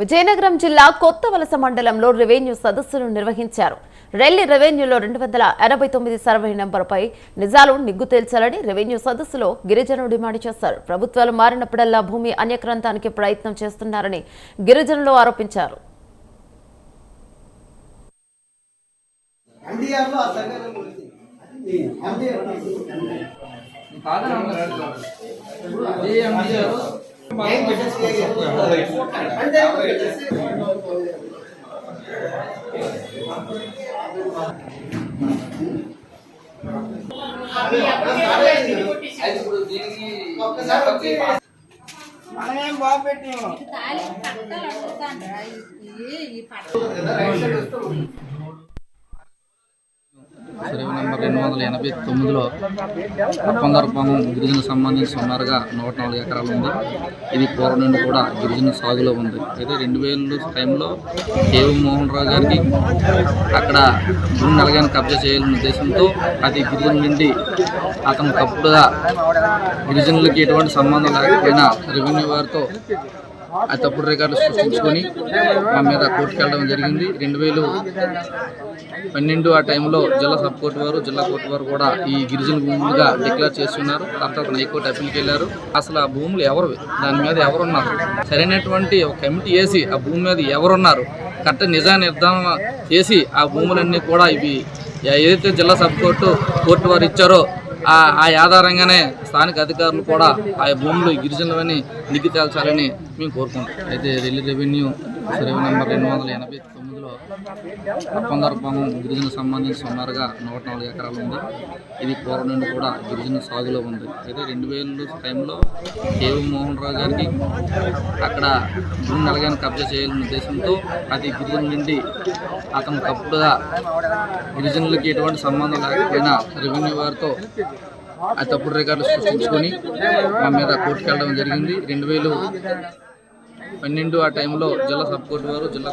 విజయనగరం జిల్లా కొత్త వలస మండలంలో రెవెన్యూ సదస్సును నిర్వహించారు. రెల్లి రెవెన్యూలో రెండు వందల ఎనభై తొమ్మిది సర్వే నంబర్పై నిజాలు నిగ్గు తేల్చాలని రెవెన్యూ సదస్సులో గిరిజనులు డిమాండ్ చేశారు. ప్రభుత్వాలు మారినప్పుడల్లా భూమి అన్యక్రాంతానికి ప్రయత్నం చేస్తున్నారని గిరిజనులు ఆరోపించారు. ఎన్టీఆర్లో ఆ సంఘటన గురించి ఎన్టీఆర్ అంటే ఒక్కసారి వచ్చి మనమేం బాగా పెట్టాము తాళి కట్టలు అడుగుతాండ్రా ఈ ఈ పట్ట సర్వే నెంబర్ రెండు వందల ఎనభై తొమ్మిదిలో అప్పంగారపాలెం గిరిజన సంబంధించి సుమారుగా నూట నాలుగు ఎకరాలు ఉంది. ఇది పూర్వం నుండి కూడా గిరిజన సాగులో ఉంది. అయితే రెండు వేల టైంలో కేవీ మోహన్ రావు గారికి అక్కడ భూమి నెలగానే కబ్జా చేయాలనే ఉద్దేశంతో అది గిరిజన నుండి అతను తప్పుడుగా గిరిజనులకి ఎటువంటి సంబంధం లేకపోయినా రెవెన్యూ వారితో ఆ తప్పుడు రికార్డులు సృష్టించుకొని మా మీద కోర్టుకు వెళ్ళడం జరిగింది. రెండు వేలు పన్నెండు ఆ టైంలో జిల్లా సబ్ కోర్టు వారు జిల్లా కోర్టు వారు కూడా ఈ గిరిజన భూములుగా డిక్లేర్ చేస్తున్నారు. తర్వాత హైకోర్టు అప్పీల్కి వెళ్ళారు. అసలు ఆ భూములు ఎవరు దాని మీద ఎవరున్నారు? సరైనటువంటి ఒక కమిటీ వేసి ఆ భూమి మీద ఎవరున్నారు? కరెక్ట్ నిజా నిర్ధారణ చేసి ఆ భూములన్నీ కూడా ఇవి ఏదైతే జిల్లా సబ్ కోర్టు కోర్టు వారు ఇచ్చారో ఆ ఆధారంగానే స్థానిక అధికారులు కూడా ఆ భూములు గిరిజనులని నిగ్గు తేల్చాలని మేము కోరుకుంటాం అయితే రెల్లి రెవెన్యూ సర్వే నెంబర్ రెండు వందల ఎనభై తొమ్మిదిలో అప్పంగారపాలెం గిరిజన సంబంధించి సుమారుగా నూట నాలుగు ఎకరాలు ఉంది. ఇది పూర్వం నుండి కూడా గిరిజన సాగులో ఉంది. అయితే రెండు వేల టైంలో కేవీ మోహన్ రావు గారికి అక్కడ భూమి నెలగానే కబ్జా చేయాలనే ఉద్దేశంతో అది గిరిజన నుండి అతను తప్పుడుగా గిరిజనులకి ఎటువంటి సంబంధం లేకపోయినా రెవెన్యూ వారితో ఆ తప్పుడు రికార్డు సృష్టించుకొని మా మీద కోర్టుకు వెళ్ళడం జరిగింది. రెండు వేలు పన్నెండు ఆ టైంలో జిల్లా సబ్ కోర్టు వారు జిల్లా